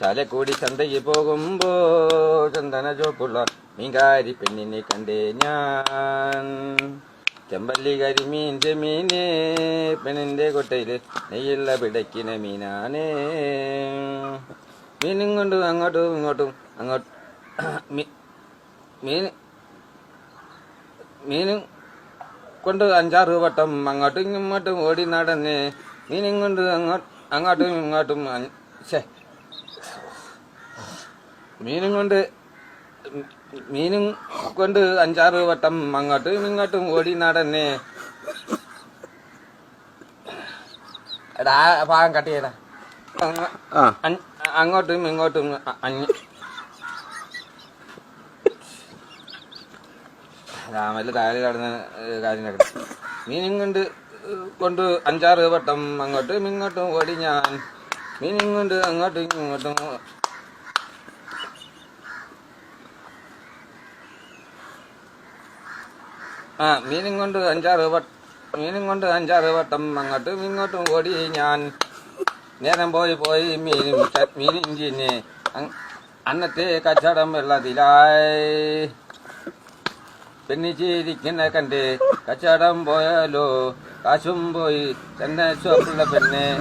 ചാലക്കുടി ചന്തയിൽ പോകുമ്പോ ചന്ദന ചോപ്പുള്ള മീൻകാരി പെണ്ണിനെ കണ്ടേ ഞാൻ ചെമ്പല്ലി കരിമീൻ ചെമീനെ പെണ്ണിന്റെ കൊട്ടയിൽ നെയ്യുള്ള പിടയ്ക്കുന്ന മീനാനേ മീനും കൊണ്ട് അങ്ങോട്ടും ഇങ്ങോട്ടും അങ്ങോട്ട് മീൻ മീനും കൊണ്ട് അഞ്ചാറ് വട്ടം അങ്ങോട്ടും ഇങ്ങോട്ടും ഓടി നടന്ന് മീനും കൊണ്ട് അങ്ങോട്ട് ഇങ്ങോട്ടും. മീനും കൊണ്ട് മീനും കൊണ്ട് അഞ്ചാറ് വട്ടം അങ്ങോട്ടും ഇങ്ങോട്ടും ഓടി നടന്നെ. എടാ ഭാഗം കട്ട് ചെയ്യടാ. അൻ- അങ്ങോട്ടും ഇങ്ങോട്ടും അഞ്ഞ്. രാമൽ താഴെ കടന്ന കാര്യങ്ങളൊക്കെ മീനും കൊണ്ട് കൊണ്ട് അഞ്ചാറ് വട്ടം അങ്ങോട്ടും ഇങ്ങോട്ടും ഓടി ഞാൻ. മീനും കൊണ്ട് അങ്ങോട്ടും ഇങ്ങോട്ടും ആ മീനും കൊണ്ട് അഞ്ചാറ് വട്ടം മീനും കൊണ്ട് അഞ്ചാറ് വട്ടം അങ്ങോട്ടും ഇങ്ങോട്ടും ഓടി ഞാൻ. നേരം പോയി പോയി മീനും ച- മീനും ചിന്നെ അങ്- അന്നത്തെ കച്ചടം വെള്ളത്തിലായി. പെണ്ണിച്ചിരിക്കുന്ന കണ്ട് കച്ചടം പോയാലോ? കാശും പോയി തന്നെ ചോപ്പുള്ള പെണ്ണെ.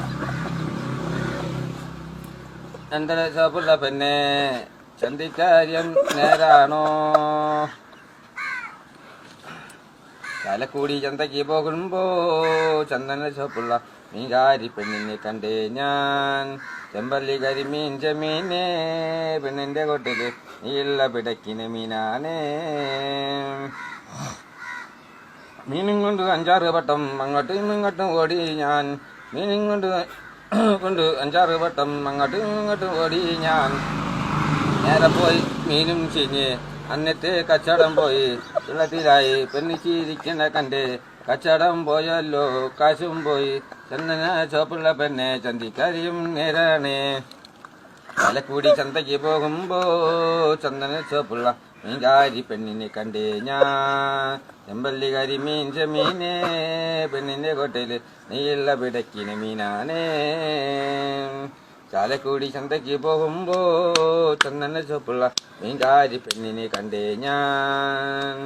എന്തെ ചോപ്പുള്ള പെണ്ണെ. ചന്തിക്കാര്യം നേരാണോ? ചാലക്കുടി ചന്തയ്ക്ക് പോകുമ്പോ ചന്ദന ചോപ്പുള്ള മീൻകാരി പെണ്ണിനെ കണ്ടേ ഞാൻ. ചെമ്പല്ലി കരിമീൻ ചെമീനെ പെണ്ണിന്റെ കൊട്ടിൽ നീള്ള പിടക്കിന് മീനാനേ മീനും കൊണ്ട് അഞ്ചാറ് വട്ടം അങ്ങോട്ടും ഇങ്ങോട്ടും ഓടി ഞാൻ. മീനും കൊണ്ട് കൊണ്ട് അഞ്ചാറ് വട്ടം അങ്ങോട്ടും ഇങ്ങോട്ടും ഓടി ഞാൻ. നേരെ പോയി മീനും ചീഞ്ഞ് അന്നത്തെ കച്ചടം പോയി. വെള്ളത്തിലായി പെണ്ണിച്ചിരിക്കുന്ന കണ്ട് കച്ചടം പോയല്ലോ കാശും പോയി. ചന്ദന ചോപ്പുള്ള പെണ്ണെ ചന്തിക്കരിയും നേരാണേ. തലക്കൂടി ചന്തയ്ക്ക് പോകുമ്പോ ചന്ദന ചോപ്പുള്ള മീൻകാരി പെണ്ണിനെ കണ്ടേ ഞാൻ. ചെമ്പല്ലി കരിമീൻ ചെമീനെ പെണ്ണിന്റെ കൊട്ടയിൽ നീയുള്ള പിടക്കിന് മീനാനേ ചാലക്കുടി ചന്തയ്ക്ക് പോകുമ്പോ ചന്ദന ചോപ്പുള്ള മീൻകാരി പെണ്ണിനെ കണ്ടേ ഞാൻ.